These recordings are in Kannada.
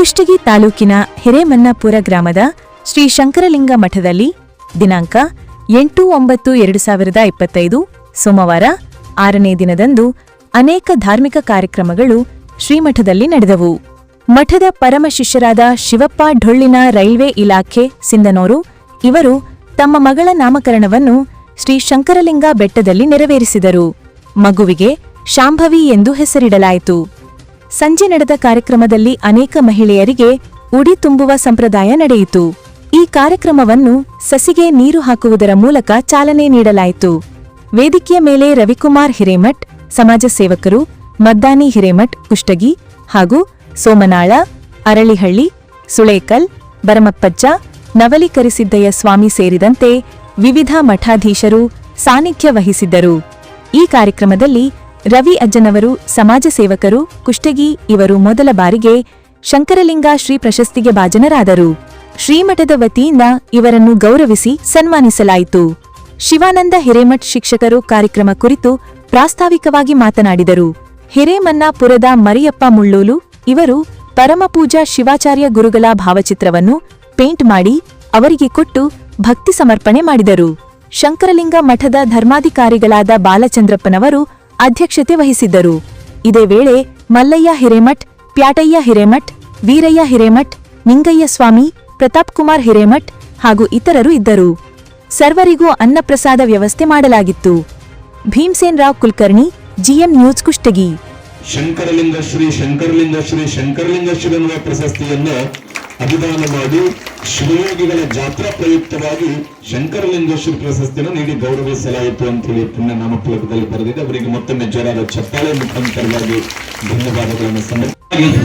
ಕುಷ್ಟಗಿ ತಾಲೂಕಿನ ಹಿರೇಮನ್ನಪುರ ಗ್ರಾಮದ ಶ್ರೀ ಶಂಕರಲಿಂಗ ಮಠದಲ್ಲಿ ದಿನಾಂಕ ಎಂಟು ಒಂಬತ್ತು ಎರಡು ಸಾವಿರದ ಇಪ್ಪತ್ತೈದು, ಸೋಮವಾರ ಆರನೇ ದಿನದಂದು ಅನೇಕ ಧಾರ್ಮಿಕ ಕಾರ್ಯಕ್ರಮಗಳು ಶ್ರೀಮಠದಲ್ಲಿ ನಡೆದವು. ಮಠದ ಪರಮ ಶಿಷ್ಯರಾದ ಶಿವಪ್ಪ ಢೊಳ್ಳಿನ ರೈಲ್ವೆ ಇಲಾಖೆ ಸಿಂಧನೂರು, ಇವರು ತಮ್ಮ ಮಗಳ ನಾಮಕರಣವನ್ನು ಶ್ರೀ ಶಂಕರಲಿಂಗ ಬೆಟ್ಟದಲ್ಲಿ ನೆರವೇರಿಸಿದರು. ಮಗುವಿಗೆ ಶಾಂಭವಿ ಎಂದು ಹೆಸರಿಡಲಾಯಿತು. ಸಂಜೆ ನಡೆದ ಕಾರ್ಯಕ್ರಮದಲ್ಲಿ ಅನೇಕ ಮಹಿಳೆಯರಿಗೆ ಉಡಿ ತುಂಬುವ ಸಂಪ್ರದಾಯ ನಡೆಯಿತು. ಈ ಕಾರ್ಯಕ್ರಮವನ್ನು ಸಸಿಗೆ ನೀರು ಹಾಕುವುದರ ಮೂಲಕ ಚಾಲನೆ ನೀಡಲಾಯಿತು. ವೇದಿಕೆಯ ಮೇಲೆ ರವಿಕುಮಾರ್ ಹಿರೇಮಠ್, ಸಮಾಜ ಸೇವಕರು ಮದ್ದಾನಿ ಹಿರೇಮಠ್, ಕುಷ್ಟಗಿ ಹಾಗೂ ಸೋಮನಾಳ, ಅರಳಿಹಳ್ಳಿ, ಸುಳೇಕಲ್, ಬರಮಪ್ಪಜ್ಜ ನವಲೀಕರಿಸಿದ್ದಯ್ಯ ಸ್ವಾಮಿ ಸೇರಿದಂತೆ ವಿವಿಧ ಮಠಾಧೀಶರು ಸಾನ್ನಿಧ್ಯ ವಹಿಸಿದ್ದರು. ಈ ಕಾರ್ಯಕ್ರಮದಲ್ಲಿ ರವಿ ಅಜ್ಜನವರು, ಸಮಾಜ ಸೇವಕರು, ಕುಷ್ಟಗಿ ಇವರು ಮೊದಲ ಬಾರಿಗೆ ಶಂಕರಲಿಂಗ ಶ್ರೀ ಪ್ರಶಸ್ತಿಗೆ ಭಾಜನರಾದರು. ಶ್ರೀಮಠದ ವತಿಯಿಂದ ಇವರನ್ನು ಗೌರವಿಸಿ ಸನ್ಮಾನಿಸಲಾಯಿತು. ಶಿವಾನಂದ ಹಿರೇಮಠ್ ಶಿಕ್ಷಕರು ಕಾರ್ಯಕ್ರಮ ಕುರಿತು ಪ್ರಾಸ್ತಾವಿಕವಾಗಿ ಮಾತನಾಡಿದರು. ಹಿರೇಮನ್ನಾಪುರದ ಮರಿಯಪ್ಪ ಮುಳ್ಳೂಲು ಇವರು ಪರಮಪೂಜಾ ಶಿವಾಚಾರ್ಯ ಗುರುಗಳ ಭಾವಚಿತ್ರವನ್ನು ಪೇಂಟ್ ಮಾಡಿ ಅವರಿಗೆ ಕೊಟ್ಟು ಭಕ್ತಿ ಸಮರ್ಪಣೆ ಮಾಡಿದರು. ಶಂಕರಲಿಂಗ ಮಠದ ಧರ್ಮಾಧಿಕಾರಿಗಳಾದ ಬಾಲಚಂದ್ರಪ್ಪನವರು ಅಧ್ಯಕ್ಷತೆ ವಹಿಸಿದ್ದರು. ಇದೇ ವೇಳೆ ಮಲ್ಲಯ್ಯ ಹಿರೇಮಠ್, ಪ್ಯಾಟಯ್ಯ ಹಿರೇಮಠ್, ವೀರಯ್ಯ ಹಿರೇಮಠ್, ನಿಂಗಯ್ಯ ಸ್ವಾಮಿ, ಪ್ರತಾಪ್ ಕುಮಾರ್ ಹಿರೇಮಠ್ ಹಾಗೂ ಇತರರು ಇದ್ದರು. ಸರ್ವರಿಗೂ ಅನ್ನಪ್ರಸಾದ ವ್ಯವಸ್ಥೆ ಮಾಡಲಾಗಿತ್ತು. Bhimsen Rao Kulkarni GM news Kushtagi. Shankaralinga Shri Shankaralinga Shri Shankaralinga Shri ಪ್ರಶಸ್ತಿಯನ್ನ ಅನುದಾನ ಮಾಡಿ ಶಿವಯೋಗಿಗಳ ಜಾತ್ರಾ ಪ್ರಯುಕ್ತವಾಗಿ ಶಂಕರಲಿಂಗೇಶ್ವರ ಪ್ರಶಸ್ತಿಯನ್ನು ನೀಡಿ ಗೌರವಿಸಲಾಯಿತು ಅಂತ ಹೇಳಿ ಪುಣ್ಯ ನಾಮಫಲಕದಲ್ಲಿ ಬರೆದಿದೆ. ಅವರಿಗೆ ಮತ್ತೊಮ್ಮೆ ಜ್ವರದ ಚಪ್ಪಾಳೆ ಮುಖಾಂತರವಾಗಿ ಧನ್ಯವಾದಗಳನ್ನು ಸಲ್ಲಿಸ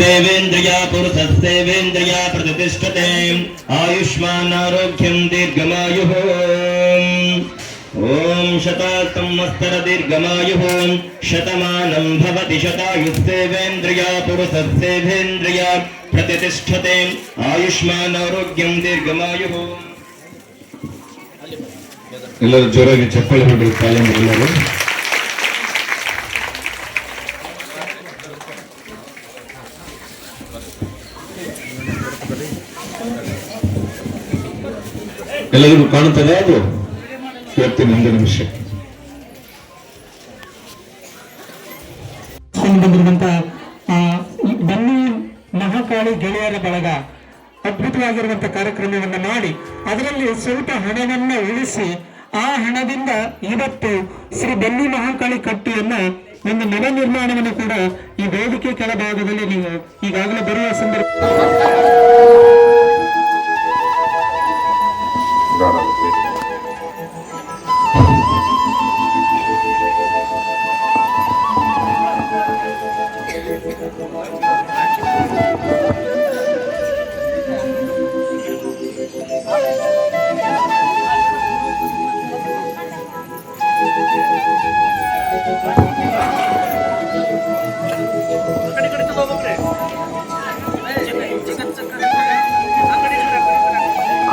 ಸೇವೇಂದ್ರಿಯ ಪುರುಷ ಸೇವೇಂದ್ರಿಯ ಪ್ರತಿಷ್ಠತೆ ಆಯುಷ್ಮಾನ್ ಆರೋಗ್ಯಂ ದೀರ್ಘಮಾಯು ॐ शतासंवत्सर दीर्घमायुः शतमानं भवति शतायुस्सेवेन्द्रिय पुरुषस्सेवेन्द्रिय प्रतिष्ठते आयुष्मानारोग्यं दीर्घमायुः ಎಲ್ಲರೂ ಜೋರಾಗಿ ಚಪ್ಪಾಳೆ ಹೊಡೆದು ತಾಯಂದ್ರು ಎಲ್ಲರೂ ಎಲ್ಲರಿಗೂ ಕಾಣುತ್ತದೆ ಅದು ಹೇಳ್ತೀನಿ ಒಂದು ನಿಮಿಷ. ಬನ್ನಿ ಮಹಾಕಾಳಿ ಗೆಳೆಯರ ಬಳಗ ಅದ್ಭುತವಾಗಿರುವಂತ ಕಾರ್ಯಕ್ರಮವನ್ನು ಮಾಡಿ ಅದರಲ್ಲಿ ಸ್ವಲ್ಪ ಹಣವನ್ನ ಉಳಿಸಿ ಆ ಹಣದಿಂದ ಇವತ್ತು ಶ್ರೀ ಬನ್ನಿ ಮಹಾಕಾಳಿ ಕಟ್ಟಿಯನ್ನ ಒಂದು ಮನೆ ನಿರ್ಮಾಣವನ್ನು ಕೂಡ ಈ ವೇದಿಕೆ ಕೆಳಭಾಗದಲ್ಲಿ ನೀವು ಈಗಾಗಲೇ ಬರುವ ಸಂದರ್ಭ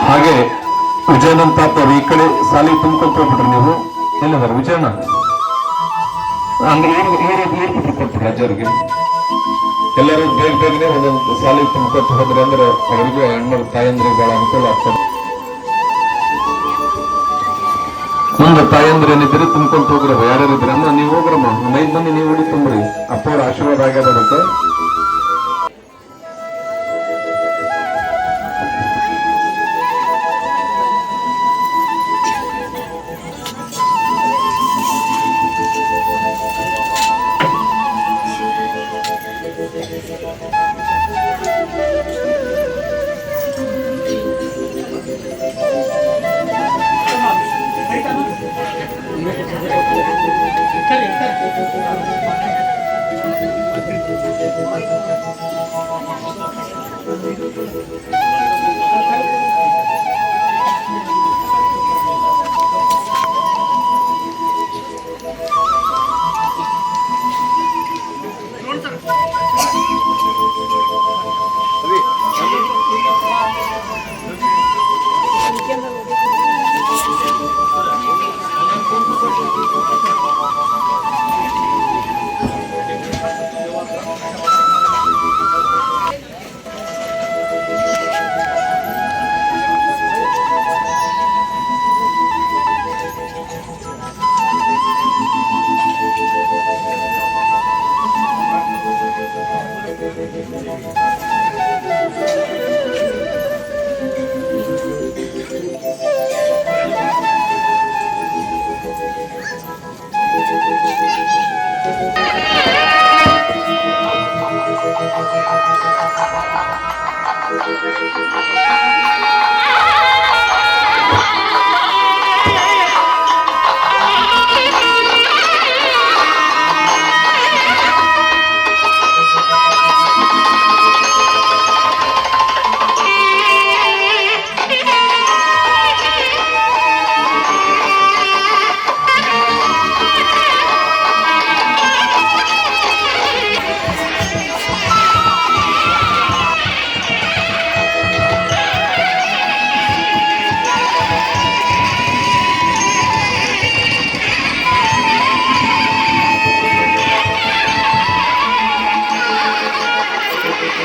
ಹಾಗೆ ವಿಜಯನಂತ ಅವರು ಈ ಕಡೆ ಸಾಲಿ ತುಂಬ್ಕೊಂತ ಹೋಗ್ಬಿಟ್ರಿ ನೀವು. ಎಲ್ಲಿದ್ದಾರೆ? ವಿಜಯನ ಅಂದ್ರೆ ಎಲ್ಲರೂ ಬೇಗ ಬೇಗನೆ ಒಂದೊಂದು ಸಾಲಿ ತುಂಬ್ಕೊತ ಹೋದ್ರೆ ಅಂದ್ರೆ ಅವರಿಗೂ ಹೆಣ್ಮಕ್ಳು ತಾಯಂದ್ರಿಗೆ ಬಹಳ ಅನುಕೂಲ ಆಗ್ತದೆ. ಮುಂದೆ ತಾಯಂದ್ರೆ ಏನಿದ್ರೆ ತುಂಬ್ಕೊಂತ ಹೋಗ್ರವ. ಯಾರ್ಯಾರಿದ್ರೆ ಅಂದ್ರೆ ನೀವು ಹೋಗ್ರಮ್ಮ. ಮೈದ್ ಬನ್ನಿ ಮಂದಿ ನೀವು ಉಳಿ ತುಂಬ್ರಿ. ಅಪ್ಪ ಅವ್ರ ಆಶೀರ್ವಾದ ಆಗ್ಯದ ಅದಕ್ಕೆ